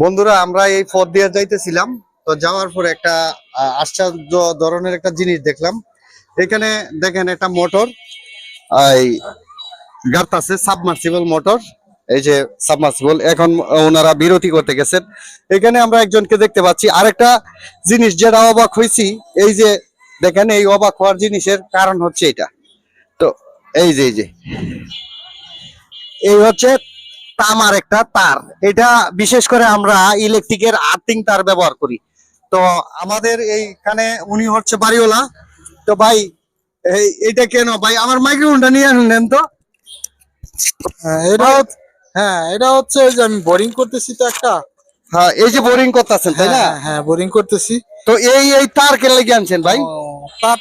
বন্ধুরা, আমরা এই পথ দিয়ে যাইতেছিলাম। তো যাওয়ার পরে একটা আশ্চর্য ধরনের একটা জিনিস দেখলাম। এখানে দেখেন একটা মোটর এই গাড়তাছে, সাবমার্সিবল মোটর। এই যে সাবমার্সিবল, এখন ওনারা বিরতি করতে গেছেন। এখানে আমরা একজনকে দেখতে পাচ্ছি। আরেকটা জিনিস যেটা অবাক হয়েছি এই যে দেখেন, এই অবাক হওয়ার জিনিসের কারণ হচ্ছে এটা। তো এই যে এই যে, এই হচ্ছে তামার একটা তার। এটা বিশেষ করে আমরা ইলেকট্রিকের আর্থিং তার ব্যবহার করি। তো আমাদের এইখানে উনি হচ্ছে বাড়িওয়ালা। তো ভাই এটা কেন? ভাই আমার মাইক্রোফোনটা নিয়ে নেন তো। হ্যাঁ এটা হচ্ছে- হ্যাঁ এটা হচ্ছে ওই যে আমি বোরিং করতেছি তো একটা। হ্যাঁ এই যে বোরিং করতেছেন তাই না? হ্যাঁ, হ্যাঁ বোরিং করতেছি। তো এই এই তার কে লেগে আনছেন ভাই? তার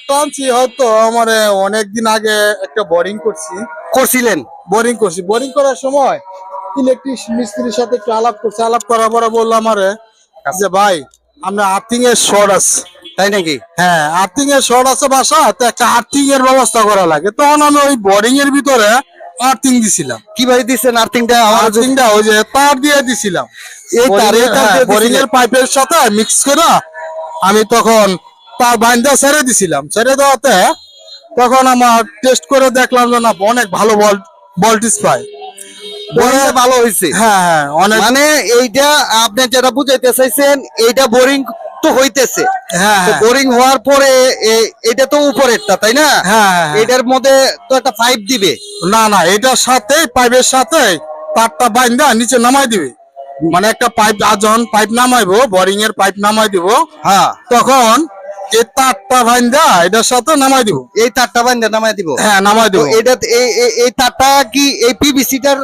হয়তো আমার অনেক দিন আগে একটা বোরিং করছি। করছিলেন? বোরিং করছি। বোরিং করার সময় ইলেকট্রিক মিস্ত্রির সাথে একটু আলাপ করছি আলাপ করার পরে বলল আমারে যে ভাই আমরা আর্থিং এর শর্ট আছে। তাই নাকি? হ্যাঁ আর্থিং এর শর্ট আছে বাসা তো একটা আর্থিং এর ব্যবস্থা করা লাগে। তখন আমি ওই বোরিং এর ভিতরে আর্থিং দিছিলাম। কীভাবে দিচ্ছেন আর্থিংটা? আর্থিংটা ওই যে তার দিয়ে দিছিলাম। এই তার বোরিং এর পাইপের সাথে মিক্স করে আমি তখন তার বাইন্দা ছেড়ে দিছিলাম। ছেড়ে দেওয়াতে তখন আমার টেস্ট করে দেখলাম যে না অনেক ভালো বল ভোল্টেজ পাই ভালো হয়েছে হ্যাঁ হ্যাঁ অনেক মানে এইটা আপনি যেটা বুঝাইতে চাইছেন এইটা বোরিং তো হইতেছে। হ্যাঁ হ্যাঁ। বোরিং হওয়ার পরে এটা তো উপরেরটা তাই না? হ্যাঁ। এটার মধ্যে তো একটা পাইপ দিবে। না না এটার সাথে পাইপের সাথে তারটা বাইন্দা নিচে নামাই দিবে। মানে একটা পাইপ যখন পাইপ নামাইবো বোরিং এর পাইপ নামাই দিব। হ্যাঁ। তখন এই তারটা বাইন্দা এটার সাথে নামাই দিব। এই তারটা বান্ধে নামাই দিব? হ্যাঁ নামাই দিব। এটা এই তারটা কি এই পিভিসিটার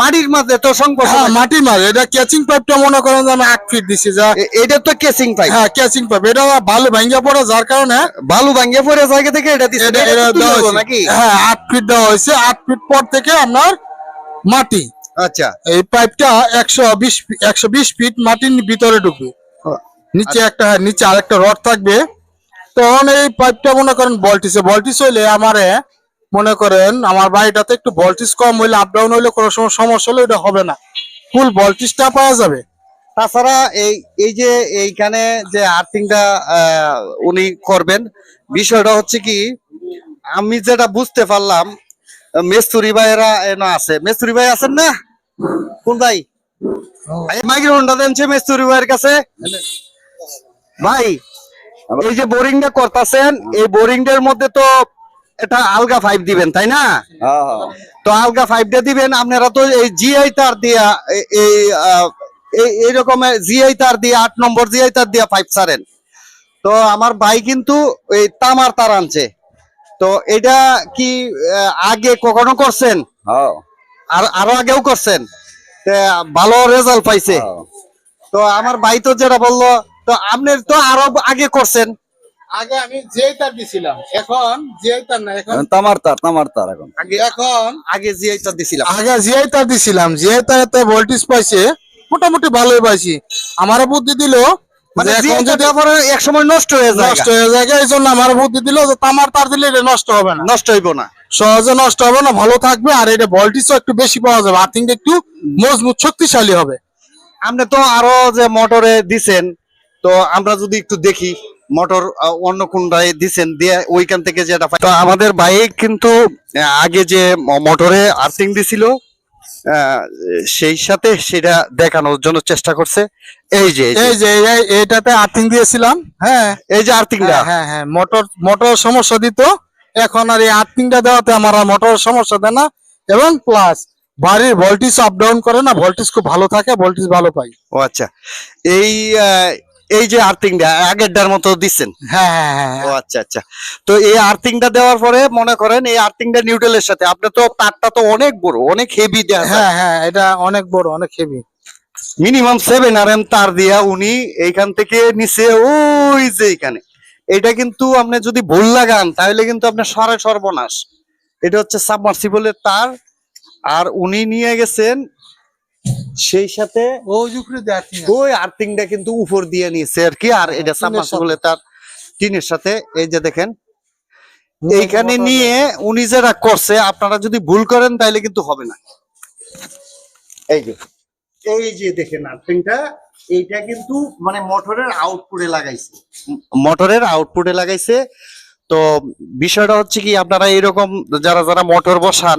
মাটির মাঝে তো সংকোচ হ্যাঁ মাটি মাছ। এটা ক্যাচিং পাইপটা মনে করেন যে আমি আট ফিট দিছি যা এটা তো কেসিং পাইপ হ্যাঁ ক্যাচিং পাইপ এটা ভালো ভাঙ্গা পড়ে যার কারণে ভালো ভাঙ্গে পড়ে জায়গা থেকে এটা দিছে। নাকি? হ্যাঁ আট ফিট দেওয়া হয়েছে। আট ফিট পর থেকে আপনার মাটি। আচ্ছা। এই পাইপটা একশো বিশ একশো বিশ ফিট মাটির ভিতরে ঢুকবে। নিচে একটা হ্যাঁ, নিচে আরেকটা রড থাকবে। তখন এই পাইপটা মনে করেন ভোল্টেজে ভোল্টেজ হইলে আমারে মনে করেন আমার বাড়িটাতে একটু ভোল্টেজ কম হইলে আপ ডাউন হইলে কোনো সময় সমস্যা হলে এটা হবে না। ফুল ভোল্টেজটা পাওয়া যাবে। তাছাড়া এই এই যে এইখানে যে আর্থিংটা উনি করবেন বিষয়টা হচ্ছে কি আমি যেটা বুঝতে পারলাম মেস্তুরি ভাইয়েরা এনে আছে। মেস্তুরি ভাই আছেন না? কোন ভাই? মাইক্রোফোনটা দেন সে মেস্তুরি ভাইয়ের কাছে। ভাই এই যে বোরিংটা করতেছেন এই বোরিংটার মধ্যে তো এটা আলগা ফাইভ দিবেন তাই না? তো আলগা ফাইভটা দিবেন আপনারা তো এই জিআই তার দিয়া এই এইরকম জিআই তার দিয়ে আট নম্বর জিআই তার দিয়া পাইপ ছাড়েন। তো আমার ভাই কিন্তু এই তামার তার আনছে। তো এটা কি আগে কখনো করছেন? আর আরও আগেও করছেন? ভালো রেজাল্ট পাইছে। তো আমার ভাই তো যেটা বলল তো আপনি তো আরও আগে করছেন। আগে আমি যেই তার দিছিলাম এখন যেই তার না এখন তামার তার তামার তার এখন। আগে এখন আগে জিআই তার দিছিলাম। আগে জিআই তার দিছিলাম জিআই তারতে ভোল্টেজ পাইছে মোটামুটি ভালোই পাইছি। আমার বুদ্ধি দিল মানে এখন যদি তার পরে এক সময় নষ্ট হয়ে যায়। নষ্ট হয়ে যায় এই জন্য আমার বুদ্ধি দিল যে তামার তার দিলে এটা নষ্ট হবে না। নষ্ট হইব না। সহজে নষ্ট হবে না ভালো থাকবে আর এটা ভোল্টেজও একটু বেশি পাওয়া যাবে। আর্থিংটা একটু মজবুত শক্তিশালী হবে। আপনি তো আরও যে মোটরে দিছেন তো আমরা যদি একটু দেখি মোটর অন্য কোনটায় দিছেন দিয়ে ওইখান থেকে যেটা পাই- তো আমাদের বাইক কিন্তু আগে যে মোটরে আর্থিং দিছিল সেই সাথে সেটা দেখানোর জন্য চেষ্টা করছে। এই যে এই যে- এই যে এইটাতে আর্থিং দিয়েছিলাম হ্যাঁ। এই যে আর্থিংটা। হ্যাঁ হ্যাঁ হ্যাঁ মোটর মোটর সমস্যা দিত। এখন আর এই আর্থিংটা দেওয়াতে আমার আর মোটর সমস্যা দেয় না। এবং প্লাস বাড়ির ভোল্টেজ আপ ডাউন করে না ভোল্টেজ খুব ভালো থাকে ভোল্টেজ ভালো পাই। ও আচ্ছা। এই এই যে আর্থিংটা আগেরটার মতো দিচ্ছেন? হ্যাঁ হ্যাঁ হ্যাঁ ও আচ্ছা আচ্ছা। তো এই আর্থিংটা দেওয়ার পরে মনে করেন এই আর্থিংটা নিউট্রালের সাথে আপনি তো তারটা তো অনেক বড় অনেক হেভি দেওয়া হ্যাঁ হ্যাঁ এটা অনেক বড় অনেক হেভি মিনিমাম সেভেন আর এম তার দিয়া উনি এইখান থেকে নিচে ওই যে এইখানে। এটা কিন্তু আপনি যদি ভুল লাগান তাহলে কিন্তু আপনার সরে সর্বনাশ। এটা হচ্ছে সাবমার্সিবলের তার আর উনি নিয়ে গেছেন সেই সাথে ওই আর্থিংটা কিন্তু উপর দিয়ে নিয়েছে আর কি আর এটা টিনের সাবমার্সিবলের তার টিনের সাথে এই যে দেখেন এইখানে নিয়ে উনি যারা করছে আপনারা যদি ভুল করেন তাহলে কিন্তু হবে না। এই যে এই যে দেখেন আর্থিংটা এইটা কিন্তু মানে মোটরের আউটপুটে লাগাইছে। মোটরের আউটপুটে লাগাইছে। তো বিষয়টা হচ্ছে কি আপনারা এরকম যারা যারা মোটর বসান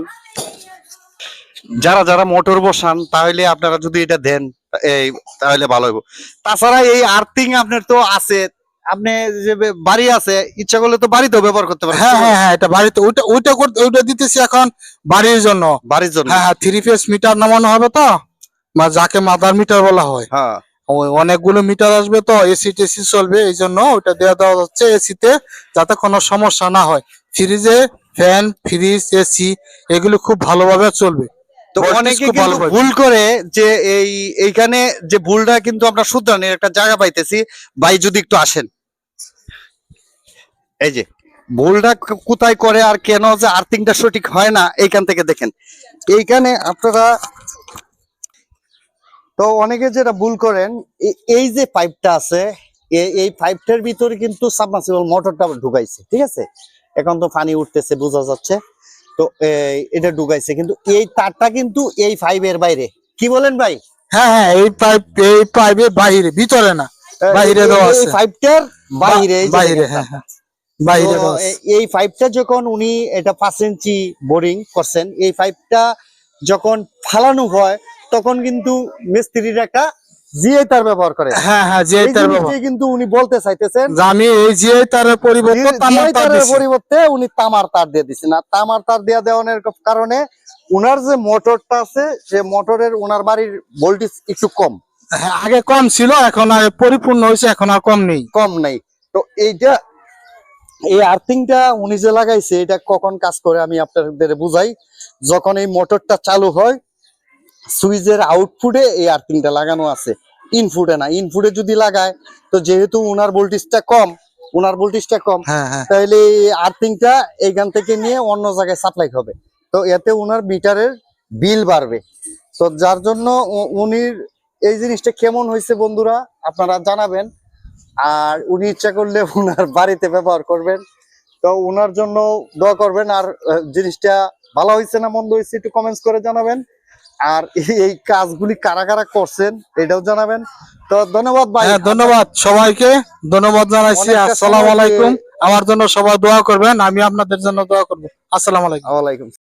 যারা যারা মোটর বসান তাহলে আপনারা যদি এটা দেন এই তাহলে ভালো হইব। তাছাড়া এই আর্থিং আপনার তো আছে আপনি যে বাড়ি আছে ইচ্ছা করলে তো বাড়িতেও ব্যবহার করতে পারেন। হ্যাঁ হ্যাঁ হ্যাঁ এটা বাড়িতে ওইটা ওইটা করতে ওইটা দিতেছি এখন বাড়ির জন্য। বাড়ির জন্য। হ্যাঁ হ্যাঁ থ্রি ফেস মিটার নামানো হবে তো বা যাকে মাদার মিটার বলা হয়। হ্যাঁ। ওই অনেকগুলো মিটার আসবে তো এসি টেসি চলবে এই জন্য ওইটা দেওয়া দেওয়া হচ্ছে এসিতে যাতে কোনো সমস্যা না হয়। ফ্রিজে ফ্যান ফ্রিজ এসি এগুলো খুব ভালোভাবে চলবে। তো Voltage অনেকে খুব ভালো কিন্তু পাবে। ভুল করে যে এই এইখানে যে ভুলটা কিন্তু আমরা শুধরানোর একটা জায়গা পাইতেছি ভাই যদি একটু আসেন। এই যে ভুলটা কোথায় করে আর কেন যে আর্থিংটা সঠিক হয় না এইখান থেকে দেখেন। এইখানে আপনারা তো অনেকে যেটা ভুল করেন এই যে পাইপটা আছে এই পাইপটার ভিতরে কিন্তু সাবমার্সিবল মোটরটা ঢুকাইছে ঠিক আছে? এখন তো পানি উঠতেছে বোঝা যাচ্ছে। তো এটা ঢুকাইছে। কিন্তু এই তারটা কিন্তু এই ফাইভের বাইরে। কি বলেন ভাই? হ্যাঁ হ্যাঁ এই পাইপ এই পাইপের বাইরে ভিতরে না। বাইরে দেওয়া আছে। ফাইভটার বাইরে বাইরে হ্যাঁ হ্যাঁ বাইরে এই পাইপটা যখন উনি এটা পাঁচ ইঞ্চি বোরিং করছেন এই পাইপটা যখন ফালানো হয় তখন কিন্তু মিস্ত্রির একটা জিআই তার ব্যবহার করে। হ্যাঁ হ্যাঁ যে তার জিনিসটাই কিন্তু উনি বলতে চাইতেছেন। যে আমি এই পরিবর্তে তামার তার পরিবর্তে উনি তামার তার দিয়ে আর তামার তার দেওয়ানোর কারণে উনার যে মোটরটা আছে সে মোটরের উনার বাড়ির ভোল্টেজ একটু কম। হ্যাঁ, আগে কম ছিল এখন আর পরিপূর্ণ হয়েছে এখন আর কম নেই। কম নেই। তো এইটা এই আর্থিংটা উনি যে লাগাইছে এটা কখন কাজ করে আমি আপনাদের বুঝাই। যখন এই মোটরটা চালু হয় সুইচের আউটপুটে এই আর্থিংটা লাগানো আছে। ইনপুটে না ইনপুটে যদি লাগায় তো যেহেতু উনার ভোল্টেজটা কম উনার ভোল্টেজটা কম হ্যাঁ হ্যাঁ। তাহলে এই আর্থিংটা এইখান থেকে নিয়ে অন্য জায়গায় সাপ্লাই হবে। তো এতে উনার মিটারের বিল বাড়বে। তো যার জন্য উনির এই জিনিসটা কেমন হয়েছে বন্ধুরা আপনারা জানাবেন। আর উনি ইচ্ছা করলে উনার বাড়িতে ব্যবহার করবেন। তো উনার জন্য দোয়া করবেন। আর জিনিসটা ভালো হয়েছে না মন্দ হয়েছে একটু কমেন্টস করে জানাবেন। আর এই- কাজগুলি কারা কারা করছেন এটাও জানাবেন। তো ধন্যবাদ ভাই। হ্যাঁ ধন্যবাদ সবাইকে। ধন্যবাদ জানাইছি। আসসালাম আলাইকুম। আমার জন্য সবাই দোয়া করবেন আমি আপনাদের জন্য দোয়া করব। আসসালামু আলাইকুম।